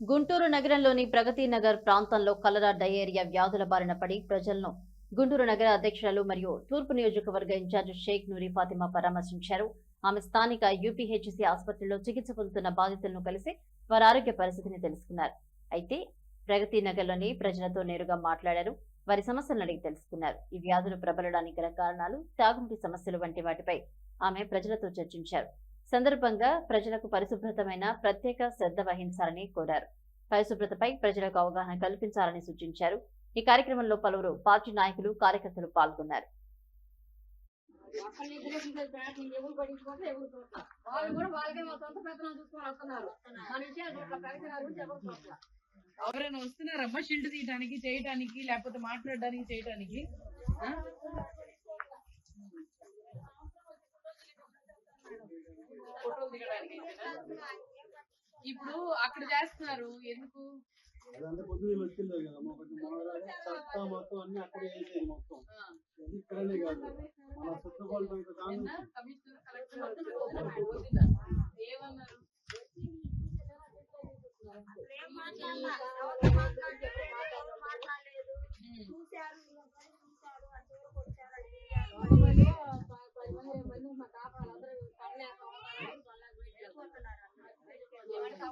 గుంటూరు నగరంలోని ప్రగతి నగర్ ప్రాంతంలో కలరా డయేరియా వ్యాధుల బారిన పడి ప్రజలను గుంటూరు నగర అధ్యక్షురాలు మరియు తూర్పు నియోజకవర్గ ఇన్ఛార్జ్ షేక్ నూరి ఫాతిమా పరామర్శించారు. ఆమె స్థానిక యూపీహెచ్సి ఆసుపత్రిలో చికిత్స పొందుతున్న బాధితులను కలిసి వారి ఆరోగ్య పరిస్థితిని తెలుసుకున్నారు. అయితే ప్రగతి నగర్లోని ప్రజలతో నేరుగా మాట్లాడారు. వారి సమస్యలను అడిగి తెలుసుకున్నారు. ఈ వ్యాధులు ప్రబలడానికి గల కారణాలు తాగుంటి సమస్యలు వంటి వాటిపై ఆమె ప్రజలతో చర్చించారు. సందర్భంగా ప్రజలకు పరిశుభ్రతమైన ప్రత్యేక శ్రద్ధ వహించాలని కోరారు. పరిశుభ్రతపై ప్రజలకు అవగాహన కల్పించాలని సూచించారు. ఈ కార్యక్రమంలో పలువురు పార్టీ నాయకులు కార్యకర్తలు పాల్గొన్నారు. వాళ్ళు కూడా వాళ్ళకే మా సొంత పెత్తనం చూసుకొని వస్తున్నారు మన విషయాలు గురించి ఎవరు ఎవరైనా వస్తున్నారమ్మా? షిల్డ్ తీయడానికి చేయటానికి లేకపోతే మాట్లాడడానికి చేయటానికి? ఇప్పుడు అక్కడ చేస్తున్నారు. ఎందుకు? అదంతా పొద్దున్న వచ్చిందో కదా. ఒకటి మొత్తం అన్ని అక్కడే వేసేది మొత్తం. ఇక్కడనే కాదు. మన? ఏమన్నారు?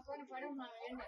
పడి ఉన్నాం ఏంటి?